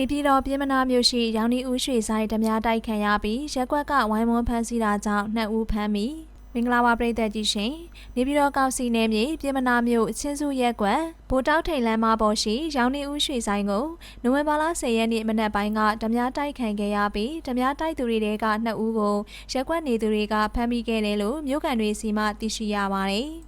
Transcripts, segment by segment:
နေပြည်တော်ပြည်မနာမြို့ရှိရောင်နီဦးရွှေဆိုင်ဓမြတိုက်ခံရပြီးရက်ကွက်ကဝိုင်းဝန်းဖမ်းဆီးတာကြောင့်နှစ်ဦးဖမ်းမိမင်္ဂလာပါပရိသတ်ကြီးရှင်နေပြည်တော်ကောင်စီနယ်မြေပြည်မနာမြို့ချင်းစုရက်ကွက်ဗိုလ်တောက်ထိန်လမ်းမပေါ်ရှိရောင်နီဦးရွှေဆိုင်ကိုနိုဝင်ဘာလ10ရက်နေ့မနက်ပိုင်းကဓမြတိုက်ခံခဲ့ရပြီးဓမြတိုက်သူတွေကနှစ်ဦးကိုရက်ကွက်နေသူတွေကဖမ်းမိခဲ့တယ်လို့မြို့ကန်တွေစီမှသိရှိရပါတယ်မ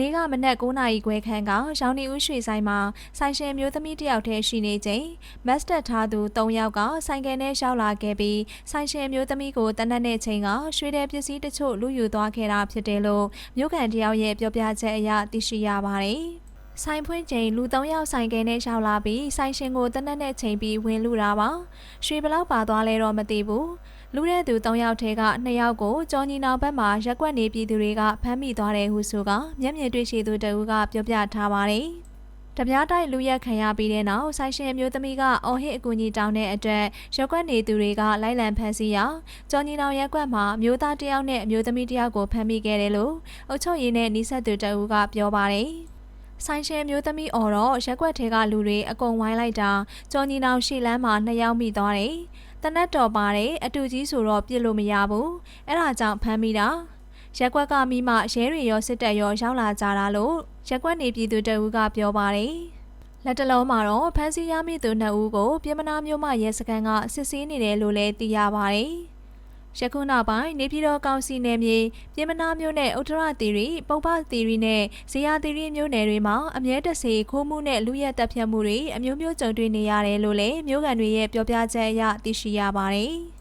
နေ့ကမနက်9နာရီခွဲခန့်ကရောင်နီဦးရွှေဆိုင်မှာဆိုင်ရှင်မျိုးသမီးတစ်ယောက်တည်းရှိနေချိန်မတ်စတက်ထားသူ၃ယောက်ကဆိုင်ကယ်နဲ့ရှောက်လာခဲ့ပြီးဆိုင်ရှင်မျိုးသမီးကိုတနက်နဲ့ချိန်ကရွှေတဲ့ပစ္စည်းတချို့လူယူသွားခဲ့တာဖြစ်တယ်လို့မြို့ကန်တယောက်ရဲ့ပြောပြချက်အရသိရှိရပါတယ်။ဆိုင်ဖွင့်ချိန်လူ၃ယောက်ဆိုင်ကယ်နဲ့ရှောက်လာပြီးဆိုင်ရှင်ကိုတနက်နဲ့ချိန်ပြီးဝင်လူတာပါ။ရွှေဘလောက်ပါသွားလဲတော့မသိဘူး။ လူတဲ့သူ၃ယောက်ထဲက၂ယောက်ကိုကြော်ညီနောင်ဘက်မှာရက်ကွက်နေပြည်သူတွေကဖမ်းမိသွားတယ်ဟုဆိုကမျက်မြင်တွေ့ရှိသူတအူးကပြောပြထားပါတယ်။တပြားတိုက်လူရက်ခံရပြီးတဲ့နောက်ဆိုင်ရှင်အမျိုးသမီးကအော်ဟစ်အကူအညီတောင်းတဲ့အတွက်ရက်ကွက်နေသူတွေကလိုက်လံဖမ်းဆီးရာကြော်ညီနောင်ရက်ကွက်မှာမျိုးသားတစ်ယောက်နဲ့အမျိုးသမီးတစ်ယောက်ကိုဖမ်းမိခဲ့တယ်လို့အုပ်ချုပ်ရေးနဲ့နှိဆက်သူတအူးကပြောပါတယ်။ဆိုင်ရှင်မျိုးသမီးအော်တော့ရက်ကွက်ထဲကလူတွေအကုန်ဝိုင်းလိုက်တာကြော်ညီနောင်ရှေ့လမ်းမှာနှစ်ယောက်မိသွားတယ်။ တနတ်တော်ပါတယ်အတူကြီးဆိုတော့ပြစ်လို့မရဘူးအဲ့ဒါကြောင့်ဖမ်းမိတာရက်ကွက်ကမိမှရဲတွေရောစစ်တပ်ရောရောက်လာကြတာလို့ရက်ကွက်နေပြည်သူတအူးကပြောပါတယ်လက်တလုံးမှာတော့ဖမ်းဆီးရမိသူနှစ်ဦးကို ပြည်မနာမျိုးမှရဲစခန်းကစစ်ဆေးနေတယ်လို့လည်းသိရပါတယ်။ ယခုနောက်ပိုင်းနေပြည်တော်ကောင်စီနယ်မြေပြည်မနာမျိုးနဲ့ဥတ္တရသီရိပုပ္ပသီရိနဲ့ဇေယသီရိမျိုးနယ်တွေမှာအမြဲတစေခိုးမှုနဲ့လူရက်တပ်ဖြတ်မှုတွေအမျိုးမျိုးကြုံတွေ့နေရတယ်လို့လည်းမျိုးကန်တွေရဲ့ပြောပြချက်အရသိရှိရပါတယ်။